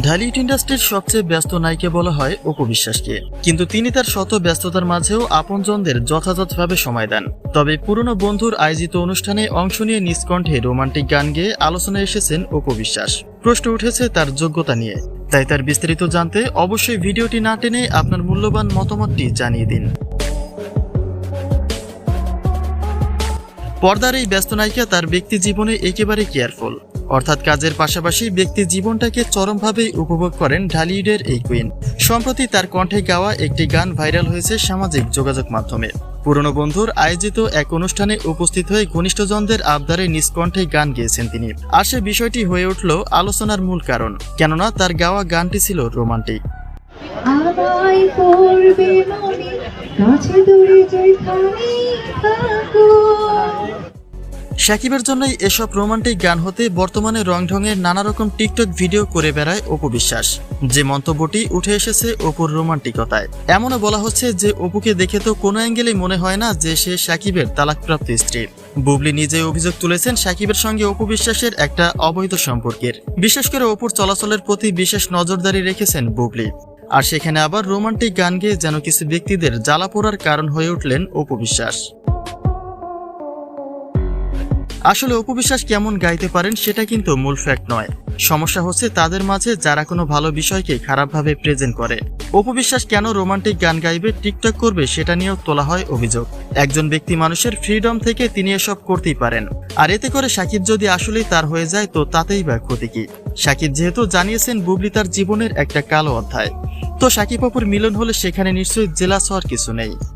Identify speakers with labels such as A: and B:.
A: ঢালিউড ইন্ডাস্ট্রির সবচেয়ে ব্যস্ত নায়িকা বলা হয় অপু বিশ্বাসকে। কিন্তু তিনি তার শত ব্যস্ততার মাঝেও আপনজনদের যথাযথভাবে সময় দেন। তবে পুরনো বন্ধুর আয়োজিত অনুষ্ঠানে অংশ নিয়ে নিষ্কণ্ঠে রোমান্টিক গান গেয়ে আলোচনায় এসেছেন অপু বিশ্বাস। প্রশ্ন উঠেছে তার যোগ্যতা নিয়ে। তাই তার বিস্তারিত জানতে অবশ্যই ভিডিওটি না টেনে আপনার মূল্যবান মতামতটি জানিয়ে দিন। পর্দার এই ব্যস্ত নায়িকা তার ব্যক্তি জীবনে একেবারে কেয়ারফুল। অর্থাৎ কাজের পাশাপাশি ব্যক্তি জীবনটাকে চরমভাবে উপভোগ করেন ঢালিউডের এই কুইন সম্প্রতি তার কণ্ঠে গাওয়া একটি গান ভাইরাল হয়েছে সামাজিক যোগাযোগ মাধ্যমে। পুরনো বন্ধুর আয়োজিত এক অনুষ্ঠানে উপস্থিত হয়ে ঘনিষ্ঠজনদের আবদারে নিষ্কণ্ঠে গান গেয়েছেন তিনি। আর সে বিষয়টি হয়ে উঠল আলোচনার মূল কারণ, কেননা তার গাওয়া গানটি ছিল রোমান্টিক।
B: মনে, কাছে দূরে যেখানে থাকো
A: সাকিবের জন্যই এসব রোমান্টিক গান হতে বর্তমানে রংঢঙের নানা রকম টিকটক ভিডিও করে বেড়ায় অপু বিশ্বাস। যে মন্তব্যটি উঠে এসেছে অপুর রোমান্টিকতায়। এমনও বলা হচ্ছে যে, অপুকে দেখে তো কোনো অ্যাঙ্গেলেই মনে হয় না যে সে সাকিবের তালাকপ্রাপ্ত স্ত্রী। বুবলি নিজে অভিযোগ তুলেছেন সাকিবের সঙ্গে অপু বিশ্বাসের একটা অবৈধ সম্পর্কের। বিশেষ করে অপুর চলাচলের প্রতি বিশেষ নজরদারি রেখেছেন বুবলি। আর সেখানে আবার রোমান্টিক গান গেয়ে যেন কিছু ব্যক্তিদের জ্বালা পোড়ার কারণ হয়ে উঠলেন অপু বিশ্বাস। আসলে অপবিশ্বাস কেমন গাইতে পারেন সেটা কিন্তু মূল ফ্যাক্ট নয়। সমস্যা হচ্ছে তাদের মাঝে যারা কোনো ভালো বিষয়কে খারাপভাবে প্রেজেন্ট করে। অপবিশ্বাস কেন রোমান্টিক গান গাইবে টিকটক করবে সেটা নিয়েও তোলা হয় অভিযোগ। একজন ব্যক্তি মানুষের ফ্রিডম থেকে তিনি এসব করতেই পারেন। আর এতে করে সাকিব যদি আসলেই তার হয়ে যায়, তো তাতেই বা ক্ষতি কি? সাকিব যেহেতু জানিয়েছেন বুবলি তার জীবনের একটা কালো অধ্যায়। তো সাকিব অপুর মিলন হলে সেখানে নিশ্চয়ই জেলাস হওয়ার কিছু নেই।